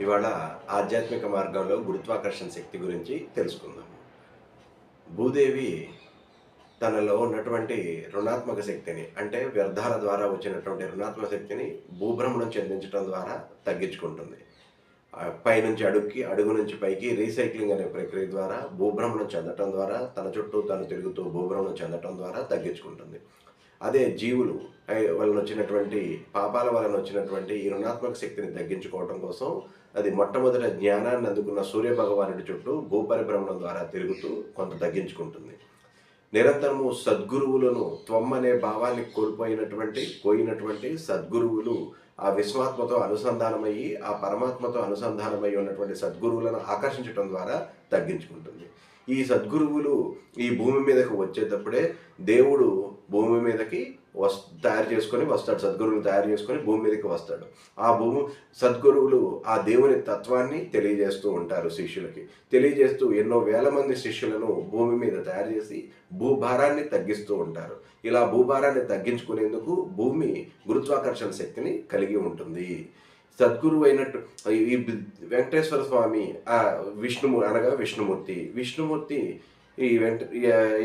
ఇవాళ ఆధ్యాత్మిక మార్గంలో గురుత్వాకర్షణ శక్తి గురించి తెలుసుకుందాం. భూదేవి తనలో ఉన్నటువంటి రుణాత్మక శక్తిని అంటే వ్యర్థాల ద్వారా వచ్చినటువంటి రుణాత్మక శక్తిని భూభ్రమణం చెందించడం ద్వారా తగ్గించుకుంటుంది. పై నుంచి అడుగుకి అడుగు నుంచి పైకి రీసైక్లింగ్ అనే ప్రక్రియ ద్వారా భూభ్రమణం చెందటం ద్వారా తన చుట్టూ తను తిరుగుతూ భూభ్రమణం చెందటం ద్వారా తగ్గించుకుంటుంది. అదే జీవులు వలన వచ్చినటువంటి పాపాల వలన వచ్చినటువంటి ఈ రుణాత్మక శక్తిని తగ్గించుకోవడం కోసం అది మొట్టమొదట జ్ఞానాన్ని అందుకున్న సూర్య భగవానుడి చుట్టూ భూపరిభ్రమణం ద్వారా తిరుగుతూ కొంత తగ్గించుకుంటుంది. నిరంతరము సద్గురువులను త్వమ్మనే అనే భావాన్ని కోల్పోయినటువంటి పోయినటువంటి సద్గురువులు ఆ విశ్వాత్మతో అనుసంధానమయ్యి ఆ పరమాత్మతో అనుసంధానమై ఉన్నటువంటి సద్గురువులను ఆకర్షించడం ద్వారా తగ్గించుకుంటుంది. ఈ సద్గురువులు ఈ భూమి మీదకు వచ్చేటప్పుడే దేవుడు భూమి మీదకి వస్ తయారు చేసుకొని వస్తాడు. సద్గురువుని తయారు చేసుకొని భూమి మీదకి వస్తాడు. ఆ భూమి సద్గురువులు ఆ దేవుని తత్వాన్ని తెలియజేస్తూ ఉంటారు శిష్యులకి. తెలియజేస్తూ ఎన్నో వేల మంది శిష్యులను భూమి మీద తయారు చేసి భూభారాన్ని తగ్గిస్తూ ఉంటారు. ఇలా భూభారాన్ని తగ్గించుకునేందుకు భూమి గురుత్వాకర్షణ శక్తిని కలిగి ఉంటుంది. సద్గురు అయినట్టు ఈ వెంకటేశ్వర స్వామి ఆ విష్ణుము అనగా విష్ణుమూర్తి. విష్ణుమూర్తి ఈ వెంట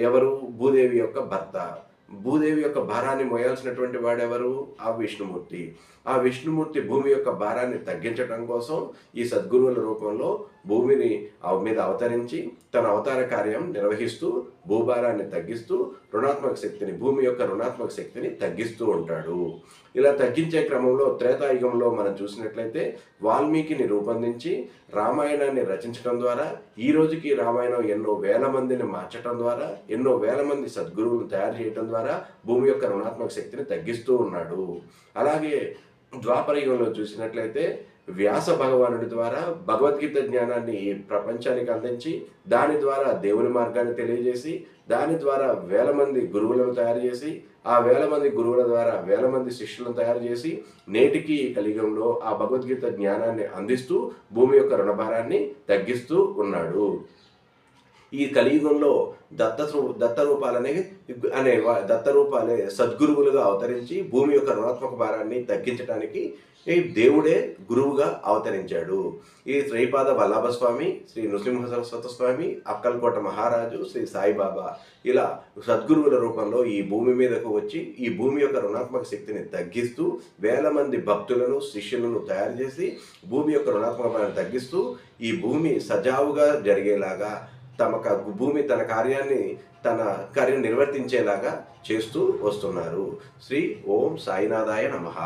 ఎవరు? భూదేవి యొక్క భర్త. భూదేవి యొక్క భారాన్ని మోయాల్సినటువంటి వాడెవరు? ఆ విష్ణుమూర్తి. ఆ విష్ణుమూర్తి భూమి యొక్క భారాన్ని తగ్గించడం కోసం ఈ సద్గురువుల రూపంలో భూమిని మీద అవతరించి తన అవతార కార్యం నిర్వహిస్తూ భూభారాన్ని తగ్గిస్తూ రుణాత్మక శక్తిని భూమి యొక్క రుణాత్మక శక్తిని తగ్గిస్తూ ఉంటాడు. ఇలా తగ్గించే క్రమంలో త్రేతాయుగంలో మనం చూసినట్లయితే వాల్మీకిని రూపొందించి రామాయణాన్ని రచించడం ద్వారా ఈ రోజుకి రామాయణం ఎన్నో వేల మందిని మార్చడం ద్వారా ఎన్నో వేల మంది సద్గురువులను తయారు చేయడం ద్వారా ద్వారా భూమి యొక్క రుణాత్మక శక్తిని తగ్గిస్తూ ఉన్నాడు. అలాగే ద్వాపర యుగంలో చూసినట్లయితే వ్యాస భగవానుడి ద్వారా భగవద్గీత జ్ఞానాన్ని ఈ ప్రపంచానికి అందించి దాని ద్వారా దేవుని మార్గాన్ని తెలియజేసి దాని ద్వారా వేల మంది గురువులను తయారు చేసి ఆ వేల మంది గురువుల ద్వారా వేల మంది శిష్యులను తయారు చేసి నేటికి కలియుగంలో ఆ భగవద్గీత జ్ఞానాన్ని అందిస్తూ భూమి యొక్క రుణభారాన్ని తగ్గిస్తూ ఉన్నాడు. ఈ కలియుగంలో దత్త రూ- దత్త రూపాలనే అనే దత్త రూపాలే సద్గురువులుగా అవతరించి భూమి యొక్క రుణాత్మక భారాన్ని తగ్గించడానికి ఈ దేవుడే గురువుగా అవతరించాడు. ఈ శ్రీపాద వల్లభ స్వామి శ్రీ నృసింహ సరస్వత స్వామి అక్కల్కోట మహారాజు శ్రీ సాయిబాబా ఇలా సద్గురువుల రూపంలో ఈ భూమి మీదకు వచ్చి ఈ భూమి యొక్క రుణాత్మక శక్తిని తగ్గిస్తూ వేల మంది భక్తులను శిష్యులను తయారు చేసి భూమి యొక్క రుణాత్మక తగ్గిస్తూ ఈ భూమి సజావుగా జరిగేలాగా తమ క- భూమి తన కార్యాన్ని తన కార్యం నిర్వర్తించేలాగా చేస్తూ వస్తున్నారు. శ్రీ ఓం సాయినాథాయ నమః.